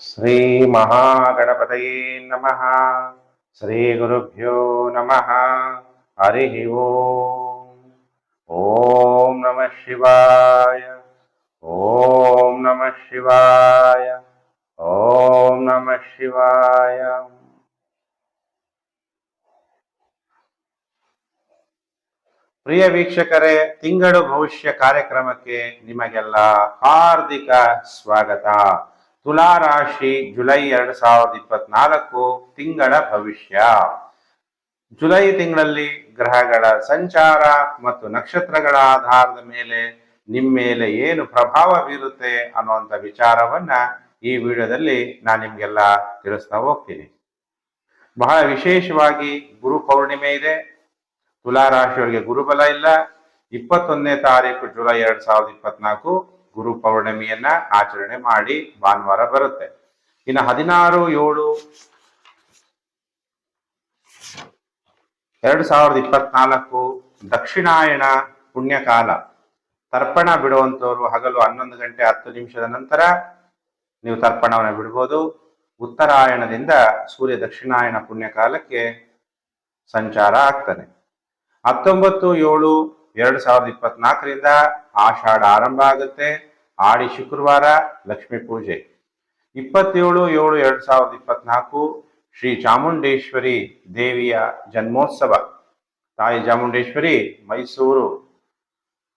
ಶ್ರೀ ಮಹಾಗಣಪತಯೇ ನಮಃ. ಶ್ರೀ ಗುರುಭ್ಯೋ ನಮಃ. ಹರಿ ಓಂ. ಓಂ ನಮಃ ಶಿವಾಯ. ಓಂ ನಮಃ ಶಿವಾಯ. ಓಂ ನಮಃ ಶಿವಾಯ. ಪ್ರಿಯ ವೀಕ್ಷಕರೇ, ತಿಂಗಳು ಭವಿಷ್ಯ ಕಾರ್ಯಕ್ರಮಕ್ಕೆ ನಿಮಗೆಲ್ಲ ಹಾರ್ದಿಕ ಸ್ವಾಗತ. ತುಲಾ ರಾಶಿ ಜುಲೈ ಎರಡ್ ಸಾವಿರದ ಇಪ್ಪತ್ನಾಲ್ಕು ತಿಂಗಳ ಭವಿಷ್ಯ. ಜುಲೈ ತಿಂಗಳಲ್ಲಿ ಗ್ರಹಗಳ ಸಂಚಾರ ಮತ್ತು ನಕ್ಷತ್ರಗಳ ಆಧಾರದ ಮೇಲೆ ನಿಮ್ಮ ಮೇಲೆ ಏನು ಪ್ರಭಾವ ಬೀರುತ್ತೆ ಅನ್ನುವಂಥ ವಿಚಾರವನ್ನ ಈ ವಿಡಿಯೋದಲ್ಲಿ ನಾನು ನಿಮ್ಗೆಲ್ಲ ತಿಳಿಸ್ತಾ ಹೋಗ್ತೀನಿ. ಬಹಳ ವಿಶೇಷವಾಗಿ ಗುರು ಪೌರ್ಣಿಮೆ ಇದೆ. ತುಲಾ ರಾಶಿಯವರಿಗೆ ಗುರುಬಲ ಇಲ್ಲ. ಇಪ್ಪತ್ತೊಂದನೇ ತಾರೀಕು ಜುಲೈ ಎರಡ್ ಸಾವಿರದ ಇಪ್ಪತ್ನಾಲ್ಕು. ಗುರು ಪೌರ್ಣಿಮೆಯನ್ನ ಆಚರಣೆ ಮಾಡಿ ಭಾನುವಾರ ಬರುತ್ತೆ. ಇನ್ನು ಹದಿನಾರು ಏಳು ಎರಡು ಸಾವಿರದ ಇಪ್ಪತ್ನಾಲ್ಕು ದಕ್ಷಿಣಾಯಣ ಪುಣ್ಯಕಾಲ. ತರ್ಪಣ ಬಿಡುವಂತವರು ಹಗಲು ಹನ್ನೊಂದು ಗಂಟೆ ಹತ್ತು ನಿಮಿಷದ ನಂತರ ನೀವು ತರ್ಪಣವನ್ನು ಬಿಡ್ಬೋದು. ಉತ್ತರಾಯಣದಿಂದ ಸೂರ್ಯ ದಕ್ಷಿಣಾಯಣ ಪುಣ್ಯಕಾಲಕ್ಕೆ ಸಂಚಾರ ಆಗ್ತಾನೆ ಹತ್ತೊಂಬತ್ತು ಏಳು ಎರಡು ಸಾವಿರದ ಇಪ್ಪತ್ನಾಲ್ಕರಿಂದ ಆಷಾಢ ಆರಂಭ ಆಗುತ್ತೆ. ಆಡಿ ಶುಕ್ರವಾರ ಲಕ್ಷ್ಮಿ ಪೂಜೆ. ಇಪ್ಪತ್ತೇಳು ಏಳು ಎರಡು ಸಾವಿರದ ಇಪ್ಪತ್ನಾಲ್ಕು ಶ್ರೀ ಚಾಮುಂಡೇಶ್ವರಿ ದೇವಿಯ ಜನ್ಮೋತ್ಸವ. ತಾಯಿ ಚಾಮುಂಡೇಶ್ವರಿ ಮೈಸೂರು.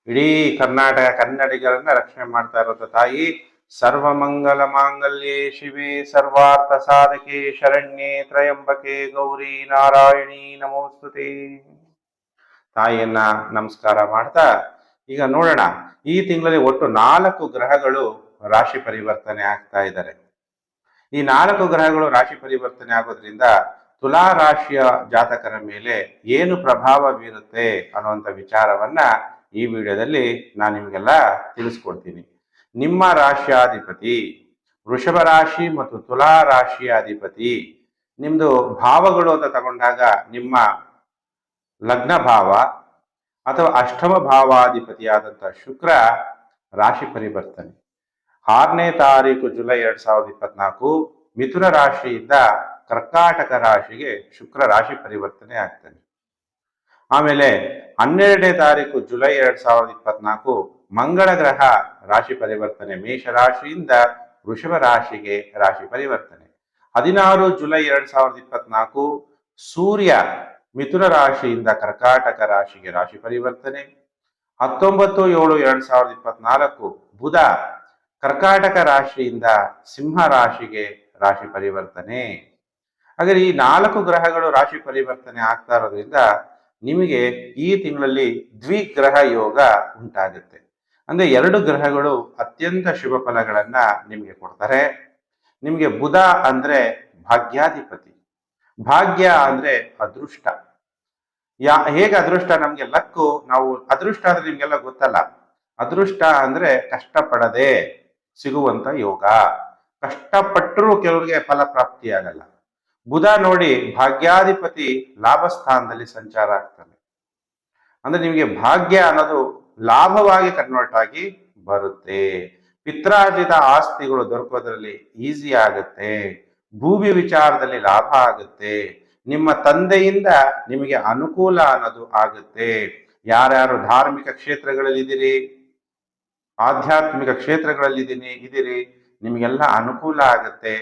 ಇಡೀ ಕರ್ನಾಟಕ ಕನ್ನಡಿಗರನ್ನ ರಕ್ಷಣೆ ಮಾಡ್ತಾ ಇರೋದು ತಾಯಿ ಸರ್ವಮಂಗಲ ಮಾಂಗಲ್ಯೆ ಶಿವೆ ಸರ್ವಾರ್ಥ ಸಾಧಕೆ ಶರಣ್ಯೆ ತ್ರಯಂಬಕೆ ಗೌರಿ ನಾರಾಯಣಿ ನಮೋಸ್ತುತಿ. ತಾಯಿಯನ್ನ ನಮಸ್ಕಾರ ಮಾಡ್ತಾ ಈಗ ನೋಡೋಣ, ಈ ತಿಂಗಳಲ್ಲಿ ಒಟ್ಟು ನಾಲ್ಕು ಗ್ರಹಗಳು ರಾಶಿ ಪರಿವರ್ತನೆ ಆಗ್ತಾ ಇದ್ದಾರೆ. ಈ ನಾಲ್ಕು ಗ್ರಹಗಳು ರಾಶಿ ಪರಿವರ್ತನೆ ಆಗೋದ್ರಿಂದ ತುಲಾ ರಾಶಿಯ ಜಾತಕರ ಮೇಲೆ ಏನು ಪ್ರಭಾವ ಬೀರುತ್ತೆ ಅನ್ನುವಂಥ ವಿಚಾರವನ್ನ ಈ ವಿಡಿಯೋದಲ್ಲಿ ನಾನು ನಿಮಗೆಲ್ಲ ತಿಳಿಸ್ಕೊಡ್ತೀನಿ. ನಿಮ್ಮ ರಾಶಿಯಾಧಿಪತಿ, ವೃಷಭ ರಾಶಿ ಮತ್ತು ತುಲಾ ರಾಶಿಯ ಅಧಿಪತಿ ನಿಮ್ದು ಭಾವಗಳು ಅಂತ ತಗೊಂಡಾಗ ನಿಮ್ಮ ಲಗ್ನ ಭಾವ ಅಥವಾ ಅಷ್ಟಮ ಭಾವಾಧಿಪತಿಯಾದಂಥ ಶುಕ್ರ ರಾಶಿ ಪರಿವರ್ತನೆ. ಆರನೇ ತಾರೀಕು ಜುಲೈ ಎರಡ್ ಸಾವಿರದ ಇಪ್ಪತ್ನಾಲ್ಕು ಮಿಥುನ ರಾಶಿಯಿಂದ ಕರ್ಕಾಟಕ ರಾಶಿಗೆ ಶುಕ್ರ ರಾಶಿ ಪರಿವರ್ತನೆ ಆಗ್ತದೆ. ಆಮೇಲೆ ಹನ್ನೆರಡನೇ ತಾರೀಕು ಜುಲೈ ಎರಡ್ ಸಾವಿರದ ಇಪ್ಪತ್ನಾಲ್ಕು ಮಂಗಳ ಗ್ರಹ ರಾಶಿ ಪರಿವರ್ತನೆ ಮೇಷ ರಾಶಿಯಿಂದ ವೃಷಭ ರಾಶಿಗೆ ರಾಶಿ ಪರಿವರ್ತನೆ. ಹದಿನಾರು ಜುಲೈ ಎರಡ್ ಸಾವಿರದ ಇಪ್ಪತ್ನಾಲ್ಕು ಸೂರ್ಯ ಮಿಥುನ ರಾಶಿಯಿಂದ ಕರ್ಕಾಟಕ ರಾಶಿಗೆ ರಾಶಿ ಪರಿವರ್ತನೆ. ಹತ್ತೊಂಬತ್ತು, ಏಳು, ಎರಡ್ ಸಾವಿರದ ಇಪ್ಪತ್ನಾಲ್ಕು ಬುಧ ಕರ್ಕಾಟಕ ರಾಶಿಯಿಂದ ಸಿಂಹ ರಾಶಿಗೆ ರಾಶಿ ಪರಿವರ್ತನೆ. ಹಾಗಾದ್ರೆ ಈ ನಾಲ್ಕು ಗ್ರಹಗಳು ರಾಶಿ ಪರಿವರ್ತನೆ ಆಗ್ತಾ ಇರೋದ್ರಿಂದ ನಿಮಗೆ ಈ ತಿಂಗಳಲ್ಲಿ ದ್ವಿಗ್ರಹ ಯೋಗ ಉಂಟಾಗುತ್ತೆ. ಅಂದ್ರೆ ಎರಡು ಗ್ರಹಗಳು ಅತ್ಯಂತ ಶುಭ ಫಲಗಳನ್ನ ನಿಮಗೆ ಕೊಡ್ತಾರೆ. ನಿಮಗೆ ಬುಧ ಅಂದ್ರೆ ಭಾಗ್ಯಾಧಿಪತಿ. ಭಾಗ್ಯ ಅಂದ್ರೆ ಅದೃಷ್ಟ. ಯಾ, ಹೇಗೆ ಅದೃಷ್ಟ? ನಮ್ಗೆ ಲಕ್ಕು, ನಾವು ಅದೃಷ್ಟ ಅಂದ್ರೆ ನಿಮ್ಗೆಲ್ಲ ಗೊತ್ತಲ್ಲ. ಅದೃಷ್ಟ ಅಂದ್ರೆ ಕಷ್ಟಪಡದೆ ಸಿಗುವಂತ ಯೋಗ. ಕಷ್ಟಪಟ್ಟರೂ ಕೆಲವರಿಗೆ ಫಲ ಆಗಲ್ಲ. ಬುಧ ನೋಡಿ ಭಾಗ್ಯಾಧಿಪತಿ ಲಾಭ ಸ್ಥಾನದಲ್ಲಿ ಸಂಚಾರ ಆಗ್ತಾನೆ. ಅಂದ್ರೆ ನಿಮಗೆ ಭಾಗ್ಯ ಅನ್ನೋದು ಲಾಭವಾಗಿ ಕನ್ವರ್ಟ್ ಆಗಿ ಬರುತ್ತೆ. ಪಿತ್ರಾರ್ಜಿತ ಆಸ್ತಿಗಳು ದೊರಕೋದ್ರಲ್ಲಿ ಈಸಿ ಆಗುತ್ತೆ. ಭೂಮಿ ವಿಚಾರದಲ್ಲಿ ಲಾಭ ಆಗುತ್ತೆ. ನಿಮ್ಮ ತಂದೆಯಿಂದ ನಿಮಗೆ ಅನುಕೂಲ ಅನ್ನೋದು ಆಗುತ್ತೆ. ಯಾರ್ಯಾರು ಧಾರ್ಮಿಕ ಕ್ಷೇತ್ರಗಳಲ್ಲಿ ಇದ್ದೀರಿ ಆಧ್ಯಾತ್ಮಿಕ ಕ್ಷೇತ್ರಗಳಲ್ಲಿ ಇದೀನಿ ಇದ್ದೀರಿ. ನಿಮಗೆಲ್ಲ ಅನುಕೂಲ ಆಗುತ್ತೆ.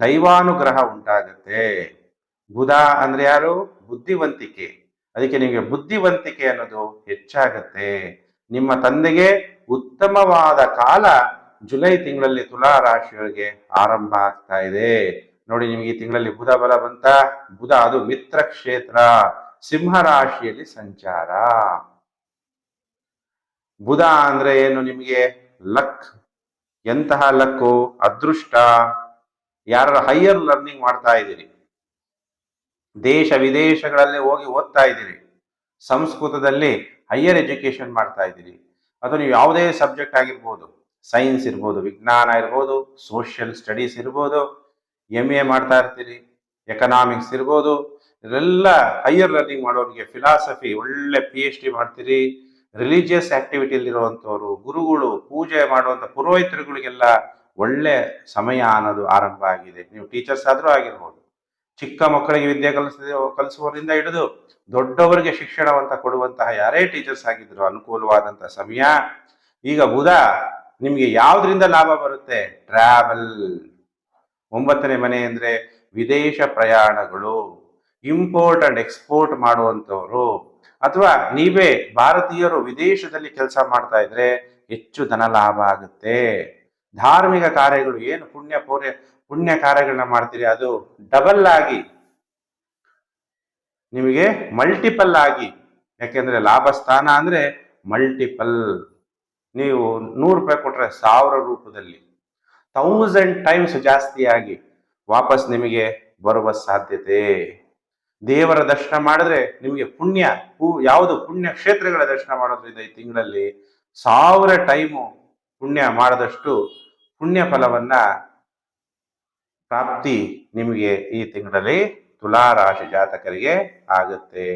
ದೈವಾನುಗ್ರಹ ಉಂಟಾಗುತ್ತೆ. ಬುಧ ಅಂದ್ರೆ ಯಾರು? ಬುದ್ಧಿವಂತಿಕೆ. ಅದಕ್ಕೆ ನಿಮಗೆ ಬುದ್ಧಿವಂತಿಕೆ ಅನ್ನೋದು ಹೆಚ್ಚಾಗತ್ತೆ. ನಿಮ್ಮ ತಂದೆಗೆ ಉತ್ತಮವಾದ ಕಾಲ ಜುಲೈ ತಿಂಗಳಲ್ಲಿ ತುಲಾ ರಾಶಿಯವರಿಗೆ ಆರಂಭ ಆಗ್ತಾ ಇದೆ. ನೋಡಿ ನಿಮಗೆ ಈ ತಿಂಗಳಲ್ಲಿ ಬುಧ ಬಲ ಬಂತ. ಬುಧ ಅದು ಮಿತ್ರ ಕ್ಷೇತ್ರ. ಸಿಂಹ ರಾಶಿಯಲ್ಲಿ ಸಂಚಾರ. ಬುಧ ಅಂದ್ರೆ ಏನು ನಿಮಗೆ? ಲಕ್. ಎಂತಹ ಲಕ್ಕು? ಅದೃಷ್ಟ. ಯಾರ ಹೈಯರ್ ಲರ್ನಿಂಗ್ ಮಾಡ್ತಾ ಇದ್ದೀರಿ? ದೇಶ ವಿದೇಶಗಳಲ್ಲಿ ಹೋಗಿ ಓದ್ತಾ ಇದ್ದೀರಿ. ಸಂಸ್ಕೃತದಲ್ಲಿ ಹೈಯರ್ ಎಜುಕೇಶನ್ ಮಾಡ್ತಾ ಇದ್ದೀರಿ. ಅಥವಾ ನೀವು ಯಾವುದೇ ಸಬ್ಜೆಕ್ಟ್ ಆಗಿರ್ಬೋದು. ಸೈನ್ಸ್ ಇರ್ಬೋದು, ವಿಜ್ಞಾನ ಇರ್ಬೋದು ಸೋಷಿಯಲ್ ಸ್ಟಡೀಸ್ ಇರ್ಬೋದು. ಎಂ ಎ ಮಾಡ್ತಾ ಇರ್ತೀರಿ ಎಕನಾಮಿಕ್ಸ್ ಇರ್ಬೋದು ಇದೆಲ್ಲ ಹೈಯರ್ ಲರ್ನಿಂಗ್ ಮಾಡೋರಿಗೆ ಫಿಲಾಸಫಿ ಒಳ್ಳೆ ಪಿ ಎಚ್ ಡಿ ಮಾಡ್ತೀರಿ ರಿಲಿಜಿಯಸ್ ಆಕ್ಟಿವಿಟಿಯಲ್ಲಿರುವಂಥವ್ರು ಗುರುಗಳು ಪೂಜೆ ಮಾಡುವಂಥ ಪುರೋಹಿತರುಗಳಿಗೆಲ್ಲ ಒಳ್ಳೆ ಸಮಯ ಅನ್ನೋದು ಆರಂಭ ಆಗಿದೆ. ನೀವು ಟೀಚರ್ಸ್ ಆದರೂ ಆಗಿರ್ಬೋದು. ಚಿಕ್ಕ ಮಕ್ಕಳಿಗೆ ವಿದ್ಯೆ ಕಲಿಸ ಕಲಿಸುವವರಿಂದ ಹಿಡಿದು ದೊಡ್ಡವರಿಗೆ ಶಿಕ್ಷಣವಂತ ಕೊಡುವಂತಹ ಯಾರೇ ಟೀಚರ್ಸ್ ಆಗಿದ್ರು ಅನುಕೂಲವಾದಂತಹ ಸಮಯ. ಈಗ ಬುಧ, ನಿಮಗೆ ಯಾವುದರಿಂದ ಲಾಭ ಬರುತ್ತೆ? ಟ್ರಾವೆಲ್ ಒಂಬತ್ತನೇ ಮನೆ ಅಂದರೆ ವಿದೇಶ ಪ್ರಯಾಣಗಳು ಇಂಪೋರ್ಟ್ ಅಂಡ್ ಎಕ್ಸ್ಪೋರ್ಟ್ ಮಾಡುವಂಥವರು. ಅಥವಾ ನೀವೇ ಭಾರತೀಯರು ವಿದೇಶದಲ್ಲಿ ಕೆಲಸ ಮಾಡ್ತಾ ಇದ್ರೆ ಹೆಚ್ಚು ಧನ ಲಾಭ ಆಗುತ್ತೆ. ಧಾರ್ಮಿಕ ಕಾರ್ಯಗಳು ಏನು ಪುಣ್ಯ ಪೌರ್ಯ ಪುಣ್ಯ ಕಾರ್ಯಗಳನ್ನ ಮಾಡ್ತೀರಿ? ಅದು ಡಬಲ್ ಆಗಿ ನಿಮಗೆ ಮಲ್ಟಿಪಲ್ ಆಗಿ. ಯಾಕೆಂದ್ರೆ ಲಾಭ ಸ್ಥಾನ ಅಂದ್ರೆ ಮಲ್ಟಿಪಲ್ ನೀವು ನೂರು ರೂಪಾಯಿ ಕೊಟ್ರೆ ಸಾವಿರ ರೂಪದಲ್ಲಿ. ಥೌಸಂಡ್ ಟೈಮ್ಸ್ ಜಾಸ್ತಿಯಾಗಿ ವಾಪಸ್ ನಿಮಗೆ ಬರುವ ಸಾಧ್ಯತೆ. ದೇವರ ದರ್ಶನ ಮಾಡಿದ್ರೆ ನಿಮಗೆ ಪುಣ್ಯ, ಹೂ, ಯಾವುದು ಪುಣ್ಯ ಕ್ಷೇತ್ರಗಳ ದರ್ಶನ ಮಾಡೋದ್ರಿಂದ ಈ ತಿಂಗಳಲ್ಲಿ ಸಾವಿರ ಟೈಮು ಪುಣ್ಯ ಮಾಡದಷ್ಟು ಪುಣ್ಯ ಫಲವನ್ನ ಪ್ರಾಪ್ತಿ ನಿಮಗೆ ಈ ತಿಂಗಳಲ್ಲಿ ತುಲಾರಾಶಿ ಜಾತಕರಿಗೆ ಆಗುತ್ತೆ.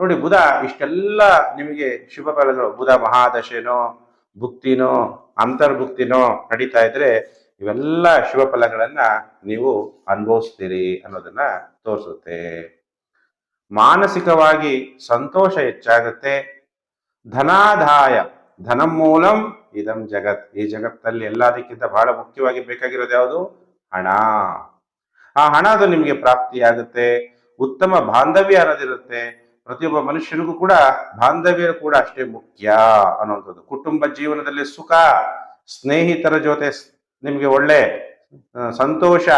ನೋಡಿ, ಬುಧ ಇಷ್ಟೆಲ್ಲ ನಿಮಗೆ ಶುಭ ಫಲಗಳು. ಬುಧ ಮಹಾದಶೆನೋ, ಭುಕ್ತಿನೋ, ಅಂತರ್ಭುಕ್ತಿನೋ ನಡೀತಾ ಇದ್ರೆ ಇವೆಲ್ಲ ಶುಭ ಫಲಗಳನ್ನ ನೀವು ಅನುಭವಿಸ್ತೀರಿ ಅನ್ನೋದನ್ನ ತೋರಿಸುತ್ತೆ. ಮಾನಸಿಕವಾಗಿ ಸಂತೋಷ ಹೆಚ್ಚಾಗುತ್ತೆ. ಧನಾದಾಯ, ಧನಂ ಮೂಲಂ ಇದಂ ಜಗತ್. ಈ ಜಗತ್ತಲ್ಲಿ ಎಲ್ಲದಕ್ಕಿಂತ ಬಹಳ ಮುಖ್ಯವಾಗಿ ಬೇಕಾಗಿರೋದು ಯಾವುದು? ಹಣ. ಆ ಹಣ ಅದು ನಿಮಗೆ ಪ್ರಾಪ್ತಿಯಾಗುತ್ತೆ. ಉತ್ತಮ ಬಾಂಧವ್ಯ ಅನ್ನೋದಿರುತ್ತೆ. ಪ್ರತಿಯೊಬ್ಬ ಮನುಷ್ಯನಿಗೂ ಕೂಡ ಬಾಂಧವ್ಯ ಕೂಡ ಅಷ್ಟೇ ಮುಖ್ಯ ಅನ್ನುವಂಥದ್ದು. ಕುಟುಂಬ ಜೀವನದಲ್ಲಿ ಸುಖ, ಸ್ನೇಹಿತರ ಜೊತೆ ನಿಮಗೆ ಒಳ್ಳೆ ಸಂತೋಷ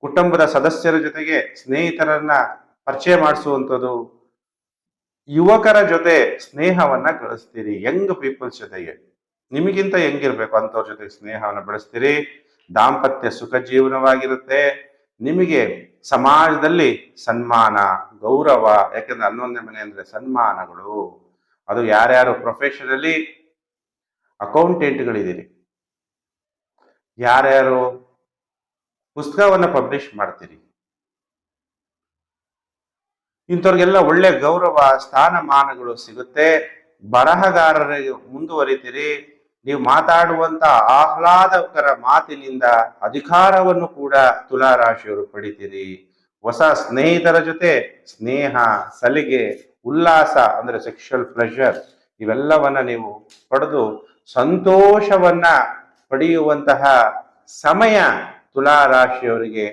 ಕುಟುಂಬದ ಸದಸ್ಯರ ಜೊತೆಗೆ ಸ್ನೇಹಿತರನ್ನ ಪರಿಚಯ ಮಾಡಿಸುವಂಥದ್ದು, ಯುವಕರ ಜೊತೆ ಸ್ನೇಹವನ್ನ ಗಳಿಸ್ತೀರಿ. ಯಂಗ್ ಪೀಪಲ್ಸ್ ಜೊತೆಗೆ. ನಿಮಗಿಂತ ಹೆಂಗಿರ್ಬೇಕು ಅಂತವ್ರ ಜೊತೆ ಸ್ನೇಹವನ್ನು ಬೆಳೆಸ್ತೀರಿ. ದಾಂಪತ್ಯ ಸುಖ ಜೀವನವಾಗಿರುತ್ತೆ. ನಿಮಗೆ ಸಮಾಜದಲ್ಲಿ ಸನ್ಮಾನ, ಗೌರವ, ಯಾಕಂದ್ರೆ ಹನ್ನೊಂದನೇ ಮನೆ ಅಂದ್ರೆ ಸನ್ಮಾನಗಳು. ಅದು ಯಾರ್ಯಾರು ಪ್ರೊಫೆಷನಲ್ಲಿ ಅಕೌಂಟೆಂಟ್ಗಳಿದ್ದೀರಿ ಯಾರ್ಯಾರು ಪುಸ್ತಕವನ್ನ ಪಬ್ಲಿಷ್ ಮಾಡ್ತೀರಿ? ಇಂಥವ್ರಿಗೆಲ್ಲ ಒಳ್ಳೆ ಗೌರವ, ಸ್ಥಾನಮಾನಗಳು ಸಿಗುತ್ತೆ. ಬರಹಗಾರರಿಗೆ ಮುಂದುವರಿತೀರಿ. ನೀವು ಮಾತಾಡುವಂತ ಆಹ್ಲಾದಕರ ಮಾತಿನಿಂದ ಅಧಿಕಾರವನ್ನು ಕೂಡ ತುಲಾ ರಾಶಿಯವರು ಪಡಿತೀರಿ. ಹೊಸ ಸ್ನೇಹಿತರ ಜೊತೆ ಸ್ನೇಹ, ಸಲಿಗೆ, ಉಲ್ಲಾಸ ಅಂದ್ರೆ ಸೆಕ್ಷುವಲ್ ಪ್ಲೆಷರ್ ಇವೆಲ್ಲವನ್ನ ನೀವು ಪಡೆದು ಸಂತೋಷವನ್ನ ಪಡೆಯುವಂತಹ ಸಮಯ ತುಲಾ ರಾಶಿಯವರಿಗೆ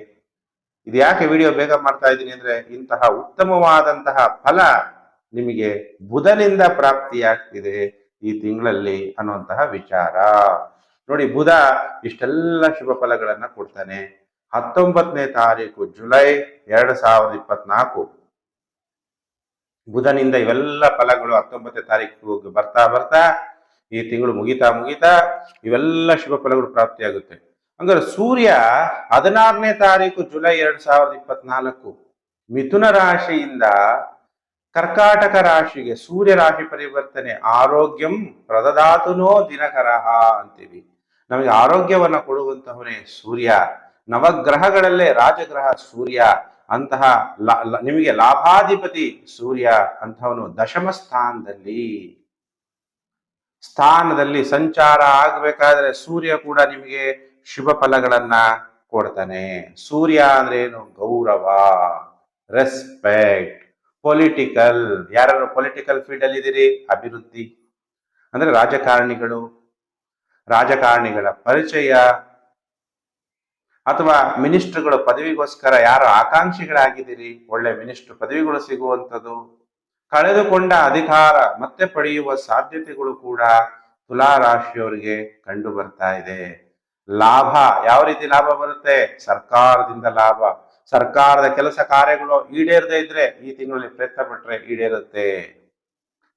ಇದು ಯಾಕೆ ವಿಡಿಯೋ ಬೇಗ ಮಾಡ್ತಾ ಇದ್ದೀನಿ ಅಂದ್ರೆ ಇಂತಹ ಉತ್ತಮವಾದಂತಹ ಫಲ ನಿಮಗೆ ಬುಧನಿಂದ ಪ್ರಾಪ್ತಿಯಾಗ್ತಿದೆ ಈ ತಿಂಗಳಲ್ಲಿ ಅನ್ನುವಂತಹ ವಿಚಾರ. ನೋಡಿ, ಬುಧ ಇಷ್ಟೆಲ್ಲ ಶುಭ ಫಲಗಳನ್ನ ಕೊಡ್ತಾನೆ. ಹತ್ತೊಂಬತ್ತನೇ ತಾರೀಕು ಜುಲೈ ಎರಡು ಸಾವಿರದ ಇಪ್ಪತ್ನಾಲ್ಕು. ಬುಧನಿಂದ ಇವೆಲ್ಲ ಫಲಗಳು ಹತ್ತೊಂಬತ್ತನೇ ತಾರೀಕು ಬರ್ತಾ ಬರ್ತಾ ಈ ತಿಂಗಳು ಮುಗಿತಾ ಮುಗಿತಾ ಇವೆಲ್ಲ ಶುಭ ಫಲಗಳು ಪ್ರಾಪ್ತಿಯಾಗುತ್ತೆ. ಹಂಗಾರೆ ಸೂರ್ಯ ಹದಿನಾರನೇ ತಾರೀಕು ಜುಲೈ ಎರಡ್ ಸಾವಿರದ ಇಪ್ಪತ್ನಾಲ್ಕು ಮಿಥುನ ರಾಶಿಯಿಂದ ಕರ್ಕಾಟಕ ರಾಶಿಗೆ ಸೂರ್ಯ ರಾಶಿ ಪರಿವರ್ತನೆ ಆರೋಗ್ಯಂ ಪ್ರದದಾತುನೋ ದಿನಕರಹ ಅಂತೀವಿ. ನಮಗೆ ಆರೋಗ್ಯವನ್ನ ಕೊಡುವಂತಹವನೇ ಸೂರ್ಯ. ನವಗ್ರಹಗಳಲ್ಲೇ ರಾಜಗ್ರಹ ಸೂರ್ಯ. ಅಂತಹ ನಿಮಗೆ ಲಾಭಾಧಿಪತಿ ಸೂರ್ಯ ಅಂತಹವನು ದಶಮ ಸ್ಥಾನದಲ್ಲಿ. ಸ್ಥಾನದಲ್ಲಿ ಸಂಚಾರ ಆಗ್ಬೇಕಾದ್ರೆ ಸೂರ್ಯ ಕೂಡ ನಿಮಗೆ ಶುಭ ಫಲಗಳನ್ನ ಕೊಡ್ತಾನೆ. ಸೂರ್ಯ ಅಂದ್ರೆ ಏನು? ಗೌರವ ರೆಸ್ಪೆಕ್ಟ್ ಪೊಲಿಟಿಕಲ್ ಯಾರು ಪೊಲಿಟಿಕಲ್ ಫೀಲ್ಡ್ ಅಲ್ಲಿ ಇದ್ದೀರಿ? ಅಭಿವೃದ್ಧಿ. ಅಂದ್ರೆ ರಾಜಕಾರಣಿಗಳು, ರಾಜಕಾರಣಿಗಳ ಪರಿಚಯ, ಅಥವಾ ಮಿನಿಸ್ಟರ್ಗಳು ಪದವಿಗೋಸ್ಕರ ಯಾರು ಆಕಾಂಕ್ಷಿಗಳಾಗಿದ್ದೀರಿ? ಒಳ್ಳೆ ಮಿನಿಸ್ಟರ್ ಪದವಿಗಳು ಸಿಗುವಂಥದ್ದು. ಕಳೆದುಕೊಂಡ ಅಧಿಕಾರ ಮತ್ತೆ ಪಡೆಯುವ ಸಾಧ್ಯತೆಗಳು ಕೂಡ ತುಲಾ ರಾಶಿಯವರಿಗೆ ಕಂಡು ಬರ್ತಾ ಇದೆ. ಲಾಭ ಯಾವ ರೀತಿ ಲಾಭ ಬರುತ್ತೆ? ಸರ್ಕಾರದಿಂದ ಲಾಭ. ಸರ್ಕಾರದ ಕೆಲಸ ಕಾರ್ಯಗಳು ಈಡೇರದೇ ಇದ್ರೆ ಈ ತಿಂಗಳಲ್ಲಿ ಪ್ರಯತ್ನ ಪಟ್ರೆ ಈಡೇರುತ್ತೆ.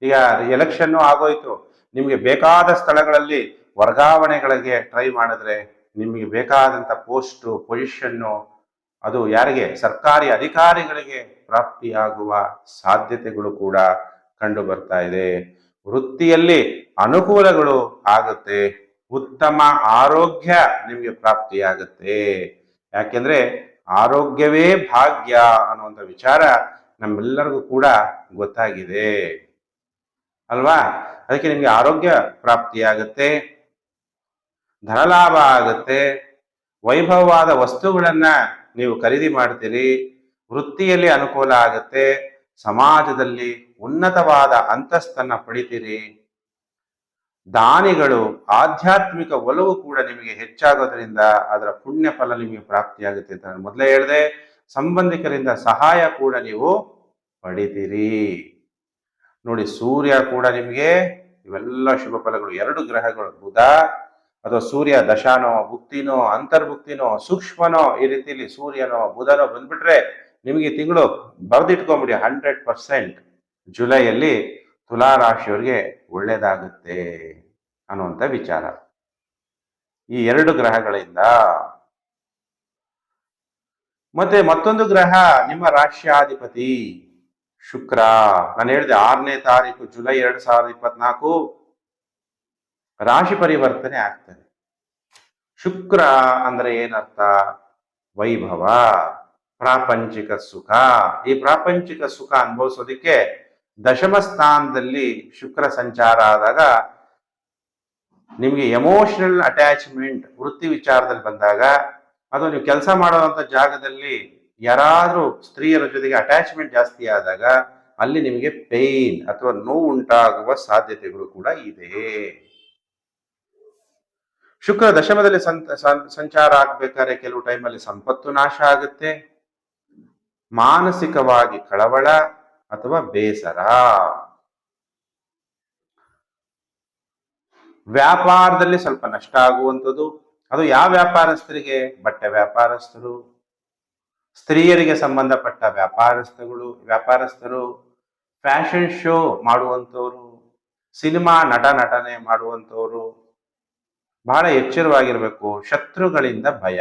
ಈಗ ಎಲೆಕ್ಷನ್ ಆಗೋಯ್ತು. ನಿಮಗೆ ಬೇಕಾದ ಸ್ಥಳಗಳಲ್ಲಿ ವರ್ಗಾವಣೆಗಳಿಗೆ ಟ್ರೈ ಮಾಡಿದ್ರೆ ನಿಮಗೆ ಬೇಕಾದಂತ ಪೋಸ್ಟ್ ಪೊಸಿಷನ್ನು ಅದು ಯಾರಿಗೆ? ಸರ್ಕಾರಿ ಅಧಿಕಾರಿಗಳಿಗೆ ಪ್ರಾಪ್ತಿಯಾಗುವ ಸಾಧ್ಯತೆಗಳು ಕೂಡ ಕಂಡು ಬರ್ತಾ ಇದೆ. ವೃತ್ತಿಯಲ್ಲಿ ಅನುಕೂಲಗಳು ಆಗುತ್ತೆ. ಉತ್ತಮ ಆರೋಗ್ಯ ನಿಮಗೆ ಪ್ರಾಪ್ತಿಯಾಗುತ್ತೆ. ಯಾಕೆಂದ್ರೆ ಆರೋಗ್ಯವೇ ಭಾಗ್ಯ ಅನ್ನುವಂಥ ವಿಚಾರ ನಮ್ಮೆಲ್ಲರಿಗೂ ಕೂಡ ಗೊತ್ತಾಗಿದೆ. ಅಲ್ವಾ? ಅದಕ್ಕೆ ನಿಮಗೆ ಆರೋಗ್ಯ ಪ್ರಾಪ್ತಿಯಾಗುತ್ತೆ. ಧನಲಾಭ ಆಗುತ್ತೆ. ವೈಭವವಾದ ವಸ್ತುಗಳನ್ನ ನೀವು ಖರೀದಿ ಮಾಡ್ತೀರಿ, ವೃತ್ತಿಯಲ್ಲಿ ಅನುಕೂಲ ಆಗುತ್ತೆ, ಸಮಾಜದಲ್ಲಿ ಉನ್ನತವಾದ ಅಂತಸ್ತನ್ನ ಪಡಿತೀರಿ. ದಾನಿಗಳು, ಆಧ್ಯಾತ್ಮಿಕ ಒಲವು ಕೂಡ ನಿಮಗೆ ಹೆಚ್ಚಾಗೋದ್ರಿಂದ ಅದರ ಪುಣ್ಯ ಫಲ ನಿಮಗೆ ಪ್ರಾಪ್ತಿಯಾಗುತ್ತೆ ಅಂತ ನಾನು ಮೊದಲೇ ಹೇಳಿದೆ. ಸಂಬಂಧಿಕರಿಂದ ಸಹಾಯ ಕೂಡ ನೀವು ಪಡಿತೀರಿ. ನೋಡಿ ಸೂರ್ಯ ಕೂಡ ನಿಮಗೆ ಇವೆಲ್ಲ ಶುಭ ಫಲಗಳು. ಎರಡು ಗ್ರಹಗಳು, ಬುಧ ಅಥವಾ ಸೂರ್ಯ ದಶಾನೋ, ಭುಕ್ತಿನೋ, ಅಂತರ್ಭುಕ್ತಿನೋ, ಸೂಕ್ಷ್ಮನೋ ಈ ರೀತಿಯಲ್ಲಿ ಸೂರ್ಯನೋ, ಬುಧನೋ ಬಂದ್ಬಿಟ್ರೆ ನಿಮಗೆ ತಿಂಗಳು ಬರೆದಿಟ್ಕೊಂಬಿಡಿ ಹಂಡ್ರೆಡ್ ಪರ್ಸೆಂಟ್ ಜುಲೈಯಲ್ಲಿ ತುಲಾ ರಾಶಿಯವರಿಗೆ ಒಳ್ಳೇದಾಗುತ್ತೆ ಅನ್ನುವಂಥ ವಿಚಾರ. ಈ ಎರಡು ಗ್ರಹಗಳಿಂದ ಮತ್ತೆ ಮತ್ತೊಂದು ಗ್ರಹ ನಿಮ್ಮ ರಾಶ್ಯಾಧಿಪತಿ ಶುಕ್ರ. ನಾನು ಹೇಳಿದೆ ಆರನೇ ತಾರೀಕು ಜುಲೈ ಎರಡ್ ಸಾವಿರದ ಇಪ್ಪತ್ನಾಲ್ಕು. ರಾಶಿ ಪರಿವರ್ತನೆ ಆಗ್ತದೆ. ಶುಕ್ರ ಅಂದ್ರೆ ಏನರ್ಥ? ವೈಭವ, ಪ್ರಾಪಂಚಿಕ ಸುಖ. ಈ ಪ್ರಾಪಂಚಿಕ ಸುಖ ಅನುಭವಿಸೋದಿಕ್ಕೆ ದಶಮ ಸ್ಥಾನದಲ್ಲಿ ಶುಕ್ರ ಸಂಚಾರ ಆದಾಗ ನಿಮಗೆ ಎಮೋಷನಲ್ ಅಟ್ಯಾಚ್ಮೆಂಟ್ ವೃತ್ತಿ ವಿಚಾರದಲ್ಲಿ ಬಂದಾಗ ಅದು ನೀವು ಕೆಲಸ ಮಾಡುವಂತ ಜಾಗದಲ್ಲಿ ಯಾರಾದ್ರೂ ಸ್ತ್ರೀಯರ ಜೊತೆಗೆ ಅಟ್ಯಾಚ್ಮೆಂಟ್ ಜಾಸ್ತಿ ಆದಾಗ ಅಲ್ಲಿ ನಿಮಗೆ ಪೇನ್ ಅಥವಾ ನೋವು ಉಂಟಾಗುವ ಸಾಧ್ಯತೆಗಳು ಕೂಡ ಇದೆ. ಶುಕ್ರ ದಶಮದಲ್ಲಿ ಸಂಚಾರ ಆಗ್ಬೇಕಾದ್ರೆ ಕೆಲವು ಟೈಮಲ್ಲಿ ಸಂಪತ್ತು ನಾಶ ಆಗುತ್ತೆ. ಮಾನಸಿಕವಾಗಿ ಕಳವಳ ಅಥವಾ ಬೇಸರ. ವ್ಯಾಪಾರದಲ್ಲಿ ಸ್ವಲ್ಪ ನಷ್ಟ ಆಗುವಂಥದ್ದು. ಅದು ಯಾವ ವ್ಯಾಪಾರಸ್ಥರಿಗೆ? ಬಟ್ಟೆ ವ್ಯಾಪಾರಸ್ಥರು. ಸ್ತ್ರೀಯರಿಗೆ ಸಂಬಂಧಪಟ್ಟ ವ್ಯಾಪಾರಸ್ಥಗಳು, ವ್ಯಾಪಾರಸ್ಥರು. Fashion show ಮಾಡುವಂಥವ್ರು. ಸಿನಿಮಾ ನಟ ನಟನೆ ಮಾಡುವಂಥವ್ರು. ಬಹಳ ಎಚ್ಚರವಾಗಿರಬೇಕು. ಶತ್ರುಗಳಿಂದ ಭಯ.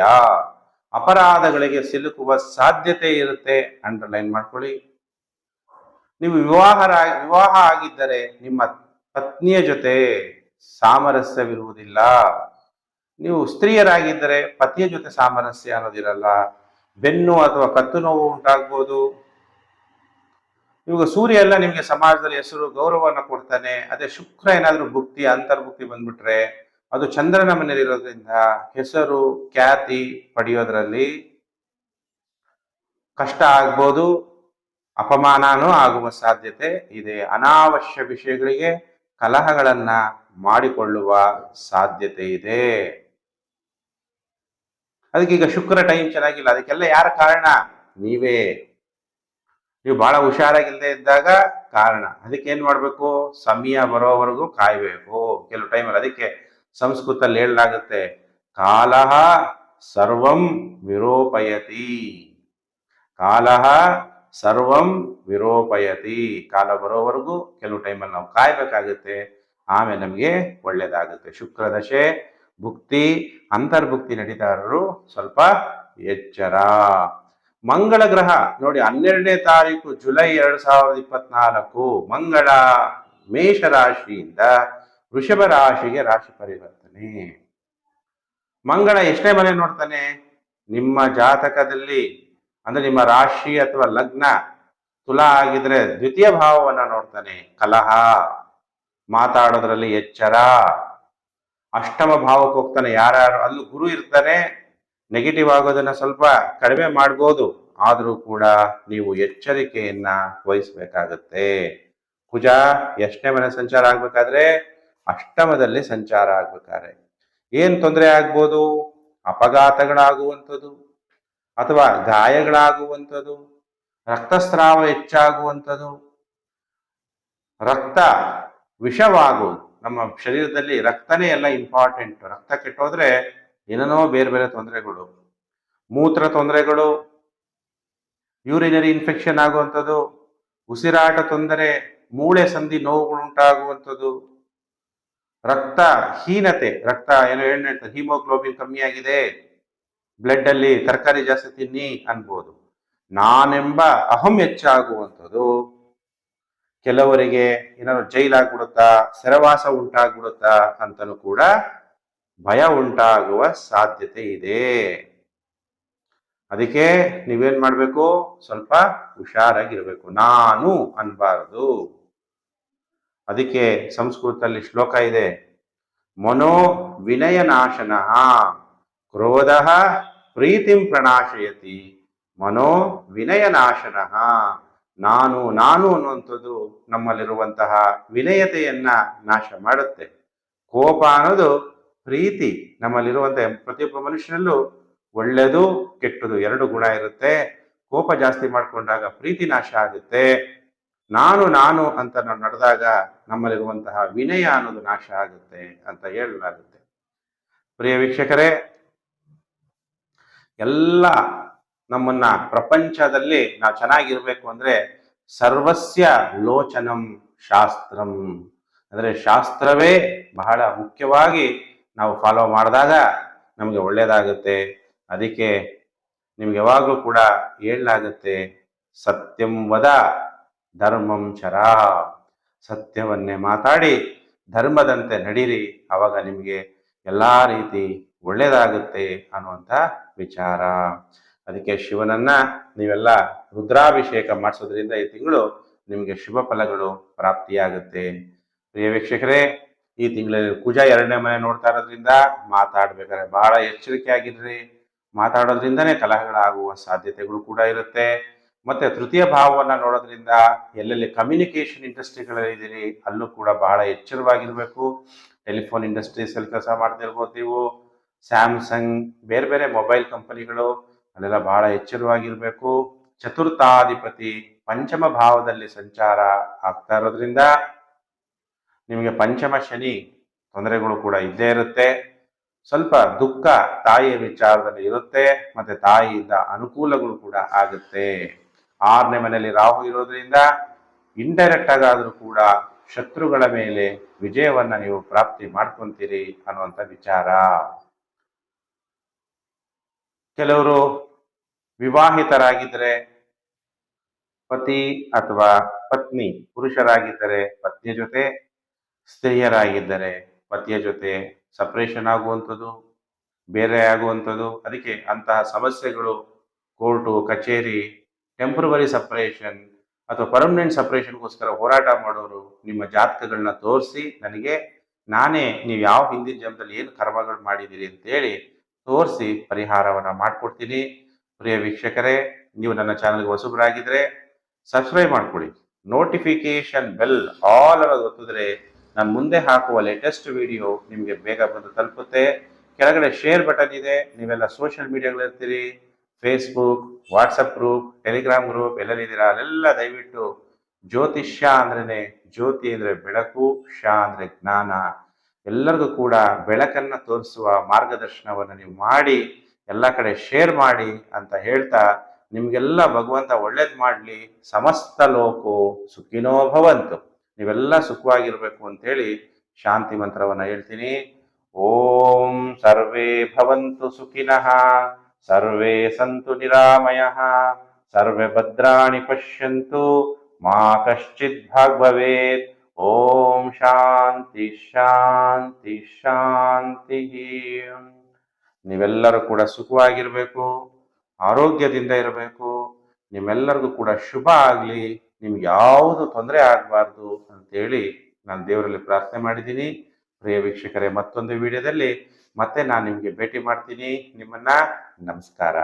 ಅಪರಾಧಗಳಿಗೆ ಸಿಲುಕುವ ಸಾಧ್ಯತೆ ಇರುತ್ತೆ. ಅಂಡರ್ಲೈನ್ ಮಾಡ್ಕೊಳ್ಳಿ. ನೀವು ವಿವಾಹ ವಿವಾಹ ಆಗಿದ್ದರೆ ನಿಮ್ಮ ಪತ್ನಿಯ ಜೊತೆ ಸಾಮರಸ್ಯವಿರುವುದಿಲ್ಲ. ನೀವು ಸ್ತ್ರೀಯರಾಗಿದ್ದರೆ ಪತಿಯ ಜೊತೆ ಸಾಮರಸ್ಯ ಅನ್ನೋದಿರಲ್ಲ. ಬೆನ್ನು ಅಥವಾ ಕತ್ತು ನೋವು ಉಂಟಾಗ್ಬೋದು. ಇವಾಗ ಸೂರ್ಯ ಎಲ್ಲ ನಿಮಗೆ ಸಮಾಜದಲ್ಲಿ ಹೆಸರು, ಗೌರವವನ್ನು ಕೊಡ್ತಾನೆ. ಅದೇ ಶುಕ್ರ ಏನಾದರೂ ಭುಕ್ತಿ, ಅಂತರ್ಭುಕ್ತಿ ಬಂದ್ಬಿಟ್ರೆ ಅದು ಚಂದ್ರನ ಮನೆಯಲ್ಲಿರೋದ್ರಿಂದ ಹೆಸರು, ಖ್ಯಾತಿ ಪಡೆಯೋದ್ರಲ್ಲಿ ಕಷ್ಟ ಆಗ್ಬೋದು, ಅಪಮಾನನೂ ಆಗುವ ಸಾಧ್ಯತೆ ಇದೆ. ಅನಾವಶ್ಯ ವಿಷಯಗಳಿಗೆ ಕಲಹಗಳನ್ನ ಮಾಡಿಕೊಳ್ಳುವ ಸಾಧ್ಯತೆ ಇದೆ. ಅದಕ್ಕೆ ಈಗ ಶುಕ್ರ ಟೈಮ್ ಚೆನ್ನಾಗಿಲ್ಲ. ಅದಕ್ಕೆಲ್ಲ ಯಾರ ಕಾರಣ? ನೀವೇ. ನೀವು ಬಹಳ ಹುಷಾರಾಗಿಲ್ಲದೆ ಇದ್ದಾಗ ಕಾರಣ. ಅದಕ್ಕೆ ಏನ್ ಮಾಡ್ಬೇಕು? ಸಮಯ ಬರೋವರೆಗೂ ಕಾಯ್ಬೇಕು. ಕೆಲವು ಟೈಮಲ್ಲಿ ಅದಕ್ಕೆ ಸಂಸ್ಕೃತಲ್ಲಿ ಹೇಳಲಾಗುತ್ತೆ ಕಾಲಹ ಸರ್ವಂ ವಿರೋಪಯತಿ. ಕಾಲಹ ಸರ್ವಂ ವಿರೋಪಯತಿ. ಕಾಲ ಬರೋವರೆಗೂ ಕೆಲವು ಟೈಮಲ್ಲಿ ನಾವು ಕಾಯಬೇಕಾಗುತ್ತೆ, ಆಮೇಲೆ ನಮಗೆ ಒಳ್ಳೆಯದಾಗುತ್ತೆ ಶುಕ್ರದಶೆ ಭುಕ್ತಿ, ಅಂತರ್ಭುಕ್ತಿ ನಡೀತಾರರು ಸ್ವಲ್ಪ ಎಚ್ಚರ. ಮಂಗಳ ಗ್ರಹ, ನೋಡಿ ಹನ್ನೆರಡನೇ ತಾರೀಕು ಜುಲೈ ಎರಡ್ ಸಾವಿರದ ಇಪ್ಪತ್ನಾಲ್ಕು, ಮಂಗಳ ಮೇಷ ರಾಶಿಯಿಂದ ವೃಷಭ ರಾಶಿಗೆ ರಾಶಿ ಪರಿವರ್ತನೆ. ಮಂಗಳ ಎಷ್ಟೇ ಮನೆ ನೋಡ್ತಾನೆ? ನಿಮ್ಮ ಜಾತಕದಲ್ಲಿ, ಅಂದ್ರೆ ನಿಮ್ಮ ರಾಶಿ ಅಥವಾ ಲಗ್ನ ತುಲಾ ಆಗಿದ್ರೆ ದ್ವಿತೀಯ ಭಾವವನ್ನ ನೋಡ್ತಾನೆ. ಕಲಹ, ಮಾತಾಡೋದ್ರಲ್ಲಿ ಎಚ್ಚರ. ಅಷ್ಟಮ ಭಾವಕ್ಕೆ ಹೋಗ್ತಾನೆ ಯಾರ್ಯಾರು, ಅಲ್ಲೂ ಗುರು ಇರ್ತಾನೆ. ನೆಗೆಟಿವ್ ಆಗೋದನ್ನ ಸ್ವಲ್ಪ ಕಡಿಮೆ ಮಾಡ್ಬೋದು. ಆದರೂ ಕೂಡ ನೀವು ಎಚ್ಚರಿಕೆಯನ್ನ ವಹಿಸ್ಬೇಕಾಗತ್ತೆ. ಕುಜ, ಎಷ್ಟನೇ ಮನೆ ಸಂಚಾರ ಆಗ್ಬೇಕಾದ್ರೆ ಅಷ್ಟಮದಲ್ಲಿ ಸಂಚಾರ ಆಗ್ಬೇಕಾದ್ರೆ ಏನ್ ತೊಂದರೆ ಆಗ್ಬೋದು? ಅಪಘಾತಗಳಾಗುವಂಥದ್ದು ಅಥವಾ ಗಾಯಗಳಾಗುವಂಥದ್ದು? ರಕ್ತಸ್ರಾವ ಹೆಚ್ಚಾಗುವಂಥದ್ದು? ರಕ್ತ ವಿಷವಾಗುವುದು ನಮ್ಮ ಶರೀರದಲ್ಲಿ ರಕ್ತನೇ ಎಲ್ಲ ಇಂಪಾರ್ಟೆಂಟ್ ರಕ್ತ ಕೆಟ್ಟೋದ್ರೆ ಏನೇನೋ ಬೇರೆ ಬೇರೆ ತೊಂದರೆಗಳು. ಮೂತ್ರ ತೊಂದರೆಗಳು ಯೂರಿನರಿ ಇನ್ಫೆಕ್ಷನ್ ಆಗುವಂಥದ್ದು, ಉಸಿರಾಟ ತೊಂದರೆ, ಮೂಳೆ ಸಂಧಿ ನೋವುಗಳು ಉಂಟಾಗುವಂಥದ್ದು ರಕ್ತ ಹೀನತೆ, ರಕ್ತ ಏನೋ ಹೇಳಿ ಹೇಳ್ತಾರೆ ಹಿಮೋಗ್ಲೋಬಿನ್ ಕಮ್ಮಿ ಆಗಿದೆ ಬ್ಲಡ್ ಅಲ್ಲಿ ತರಕಾರಿ ಜಾಸ್ತಿ ತಿನ್ನಿ ಅನ್ಬೋದು. ನಾನೆಂಬ ಅಹಂ ಹೆಚ್ಚಾಗುವಂಥದ್ದು, ಕೆಲವರಿಗೆ ಏನಾದ್ರು ಜೈಲಾಗ್ಬಿಡುತ್ತಾ ಸೆರವಾಸ ಉಂಟಾಗ್ಬಿಡುತ್ತಾ ಅಂತಲೂ ಕೂಡ ಭಯ ಉಂಟಾಗುವ ಸಾಧ್ಯತೆ ಇದೆ. ಅದಕ್ಕೆ ನೀವೇನ್ ಮಾಡ್ಬೇಕು? ಸ್ವಲ್ಪ ಹುಷಾರಾಗಿರ್ಬೇಕು. ನಾನು ಅನ್ಬಾರದು. ಅದಕ್ಕೆ ಸಂಸ್ಕೃತದಲ್ಲಿ ಶ್ಲೋಕ ಇದೆ. ಮನೋ ವಿನಯ ನಾಶನ ಕ್ರೋಧ ಪ್ರೀತಿಂ ಪ್ರಣಾಶಯತಿ. ಮನೋ ವಿನಯ ನಾಶನ ನಾನು ನಾನು ಅನ್ನುವಂಥದ್ದು ನಮ್ಮಲ್ಲಿರುವಂತಹ ವಿನಯತೆಯನ್ನ ನಾಶ ಮಾಡುತ್ತೆ. ಕೋಪ ಅನ್ನೋದು ಪ್ರೀತಿ ನಮ್ಮಲ್ಲಿರುವಂತಹ ಪ್ರತಿಯೊಬ್ಬ ಮನುಷ್ಯನಲ್ಲೂ ಒಳ್ಳೆಯದು, ಕೆಟ್ಟದು ಎರಡು ಗುಣ ಇರುತ್ತೆ. ಕೋಪ ಜಾಸ್ತಿ ಮಾಡಿಕೊಂಡಾಗ ಪ್ರೀತಿ ನಾಶ ಆಗುತ್ತೆ. ನಾನು ನಾನು ಅಂತ ನಾವು ನಡೆದಾಗ ನಮ್ಮಲ್ಲಿರುವಂತಹ ವಿನಯ ಅನ್ನೋದು ನಾಶ ಆಗುತ್ತೆ ಅಂತ ಹೇಳಲಾಗುತ್ತೆ. ಪ್ರಿಯ ವೀಕ್ಷಕರೇ, ಎಲ್ಲ ನಮ್ಮನ್ನ ಪ್ರಪಂಚದಲ್ಲಿ ನಾವು ಚೆನ್ನಾಗಿರ್ಬೇಕು ಅಂದ್ರೆ ಸರ್ವಸ್ಯ ಲೋಚನಂ ಶಾಸ್ತ್ರಂ. ಅಂದ್ರೆ ಶಾಸ್ತ್ರವೇ ಬಹಳ ಮುಖ್ಯವಾಗಿ ನಾವು ಫಾಲೋ ಮಾಡಿದಾಗ ನಮಗೆ ಒಳ್ಳೇದಾಗುತ್ತೆ. ಅದಕ್ಕೆ ನಿಮ್ಗೆ ಯಾವಾಗಲೂ ಕೂಡ ಹೇಳಲಾಗುತ್ತೆ, ಸತ್ಯಂ ವದ ಧರ್ಮಂ ಚರ. ಸತ್ಯವನ್ನೇ ಮಾತಾಡಿ, ಧರ್ಮದಂತೆ ನಡೀರಿ. ಅವಾಗ ನಿಮಗೆ ಎಲ್ಲ ರೀತಿ ಒಳ್ಳೆಯದಾಗುತ್ತೆ ಅನ್ನುವಂಥ ವಿಚಾರ. ಅದಕ್ಕೆ ಶಿವನನ್ನ ನೀವೆಲ್ಲ ರುದ್ರಾಭಿಷೇಕ ಮಾಡಿಸೋದ್ರಿಂದ ಈ ತಿಂಗಳು ನಿಮಗೆ ಶುಭ ಫಲಗಳು ಪ್ರಾಪ್ತಿಯಾಗುತ್ತೆ. ಪ್ರಿಯ ವೀಕ್ಷಕರೇ, ಈ ತಿಂಗಳಲ್ಲಿ ಕುಜ ಎರಡನೇ ಮನೆ ನೋಡ್ತಾ ಇರೋದ್ರಿಂದ ಮಾತಾಡ್ಬೇಕಾದ್ರೆ ಬಹಳ ಎಚ್ಚರಿಕೆ ಆಗಿರ್ರಿ ಮಾತಾಡೋದ್ರಿಂದನೇ ಕಲಹಗಳಾಗುವ ಸಾಧ್ಯತೆಗಳು ಕೂಡ ಇರುತ್ತೆ. ಮತ್ತೆ ತೃತೀಯ ಭಾವವನ್ನ ನೋಡೋದ್ರಿಂದ ಎಲ್ಲೆಲ್ಲಿ ಕಮ್ಯುನಿಕೇಶನ್ ಇಂಡಸ್ಟ್ರಿಗಳಲ್ಲಿ ಅಲ್ಲೂ ಕೂಡ ಬಹಳ ಎಚ್ಚರವಾಗಿರಬೇಕು. ಟೆಲಿಫೋನ್ ಇಂಡಸ್ಟ್ರೀಸಲ್ಲಿ ಕೆಲಸ ಮಾಡ್ತಿರ್ಬೋದು ನೀವು. ಸ್ಯಾಮ್ಸಂಗ್ ಬೇರೆ ಬೇರೆ ಮೊಬೈಲ್ ಕಂಪನಿಗಳು ಅಲ್ಲೆಲ್ಲ ಬಹಳ ಎಚ್ಚರವಾಗಿರಬೇಕು. ಚತುರ್ಥಾಧಿಪತಿ, ಪಂಚಮ ಭಾವದಲ್ಲಿ ಸಂಚಾರ ಆಗ್ತಾ ಇರೋದ್ರಿಂದ ನಿಮಗೆ ಪಂಚಮ ಶನಿ ತೊಂದರೆಗಳು ಕೂಡ ಇದ್ದೇ ಇರುತ್ತೆ. ಸ್ವಲ್ಪ ದುಃಖ ತಾಯಿಯ ವಿಚಾರದಲ್ಲಿ ಇರುತ್ತೆ, ಮತ್ತೆ ತಾಯಿಯಿಂದ ಅನುಕೂಲಗಳು ಕೂಡ ಆಗುತ್ತೆ. ಆರನೇ ಮನೆಯಲ್ಲಿ ರಾಹು ಇರೋದ್ರಿಂದ ಇಂಡೈರೆಕ್ಟ್ ಆಗಾದ್ರೂ ಕೂಡ ಶತ್ರುಗಳ ಮೇಲೆ ವಿಜಯವನ್ನ ನೀವು ಪ್ರಾಪ್ತಿ ಮಾಡ್ಕೊಂತೀರಿ ಅನ್ನುವಂಥ ವಿಚಾರ. ಕೆಲವರು ವಿವಾಹಿತರಾಗಿದ್ದರೆ ಪತಿ ಅಥವಾ ಪತ್ನಿ ಪುರುಷರಾಗಿದ್ದರೆ ಪತ್ನಿಯ ಜೊತೆ ಸ್ತ್ರೀಯರಾಗಿದ್ದರೆ ಪತಿಯ ಜೊತೆ ಸಪ್ರೇಷನ್ ಆಗುವಂಥದ್ದು, ಬೇರೆ ಆಗುವಂಥದ್ದು, ಅದಕ್ಕೆ ಅಂತಹ ಸಮಸ್ಯೆಗಳು ಕೋರ್ಟು ಕಚೇರಿ ಟೆಂಪ್ರವರಿ ಸಪ್ರೇಷನ್ ಅಥವಾ ಪರ್ಮನೆಂಟ್ ಸಪ್ರೇಷನ್ಗೋಸ್ಕರ ಹೋರಾಟ ಮಾಡೋರು ನಿಮ್ಮ ಜಾತಕಗಳನ್ನ ತೋರಿಸಿ ನನಗೆ ನಾನೇ ನೀವು ಯಾವ ಹಿಂದಿನ ಜನ್ಮದಲ್ಲಿ ಏನು ಕರ್ಮಗಳು ಮಾಡಿದ್ದೀರಿ ಅಂತೇಳಿ ತೋರಿಸಿ ಪರಿಹಾರವನ್ನು ಮಾಡಿಕೊಡ್ತೀನಿ. ಪ್ರಿಯ ವೀಕ್ಷಕರೇ, ನೀವು ನನ್ನ ಚಾನಲ್ಗೆ ಹೊಸಬರಾಗಿದ್ದರೆ ಸಬ್ಸ್ಕ್ರೈಬ್ ಮಾಡ್ಕೊಳ್ಳಿ ನೋಟಿಫಿಕೇಶನ್ ಬೆಲ್ ಆಲ್ ಅನ್ನೋದು ಗೊತ್ತಿದ್ರೆ ನಾನು ಮುಂದೆ ಹಾಕುವ ಲೇಟೆಸ್ಟ್ ವಿಡಿಯೋ ನಿಮಗೆ ಬೇಗ ಬಂದು ತಲುಪುತ್ತೆ. ಕೆಳಗಡೆ ಶೇರ್ ಬಟನ್ ಇದೆ, ನೀವೆಲ್ಲ social ಮೀಡಿಯಾಗಳಿರ್ತೀರಿ Facebook WhatsApp group Telegram group ಎಲ್ಲರಿದ್ದೀರಾ ಅಲ್ಲೆಲ್ಲ ದಯವಿಟ್ಟು ಜ್ಯೋತಿಷ್ಯ ಅಂದ್ರೇ ಜ್ಯೋತಿ ಅಂದ್ರೆ ಬೆಳಕು ಶ ಅಂದ್ರೆ ಜ್ಞಾನ. ಎಲ್ಲರಿಗೂ ಕೂಡ ಬೆಳಕನ್ನ ತೋರಿಸುವ ಮಾರ್ಗದರ್ಶನವನ್ನು ನೀವು ಮಾಡಿ, ಎಲ್ಲ ಕಡೆ ಶೇರ್ ಮಾಡಿ ಅಂತ ಹೇಳ್ತಾ, ನಿಮ್ಗೆಲ್ಲ ಭಗವಂತ ಒಳ್ಳೇದ್ ಮಾಡಲಿ. ಸಮಸ್ತ ಲೋಕೋ ಸುಖಿನೋ ಭವಂತು. ನೀವೆಲ್ಲ ಸುಖವಾಗಿರ್ಬೇಕು ಅಂತೇಳಿ ಶಾಂತಿ ಮಂತ್ರವನ್ನ ಹೇಳ್ತೀನಿ. ಓಂ ಸರ್ವೇ ಭವಂತು ಸುಖಿನಃ. ಸರ್ವೇ ಸಂತು ನಿರಾಮಯಃ ಸರ್ವೇ ಭದ್ರಾಣಿ ಪಶ್ಯಂತು ಮಾ ಕಶ್ಚಿತ್ ಭಾಗ್ ಭವೇತ್ ಓಂ ಶಾಂತಿ ಶಾಂತಿ ಶಾಂತಿ ನೀವೆಲ್ಲರೂ ಕೂಡ ಸುಖವಾಗಿರಬೇಕು, ಆರೋಗ್ಯದಿಂದ ಇರಬೇಕು, ನಿಮ್ಮೆಲ್ಲರಿಗೂ ಕೂಡ ಶುಭ ಆಗಲಿ, ನಿಮ್ಗೆ ಯಾವುದು ತೊಂದರೆ ಆಗಬಾರ್ದು ಅಂತೇಳಿ ನಾನು ದೇವರಲ್ಲಿ ಪ್ರಾರ್ಥನೆ ಮಾಡಿದ್ದೀನಿ. ಪ್ರಿಯ ವೀಕ್ಷಕರೇ, ಮತ್ತೊಂದು ವಿಡಿಯೋದಲ್ಲಿ ಮತ್ತೆ ನಾನು ನಿಮಗೆ ಭೇಟಿ ಮಾಡ್ತೀನಿ. ನಿಮ್ಮನ್ನ ನಮಸ್ಕಾರ.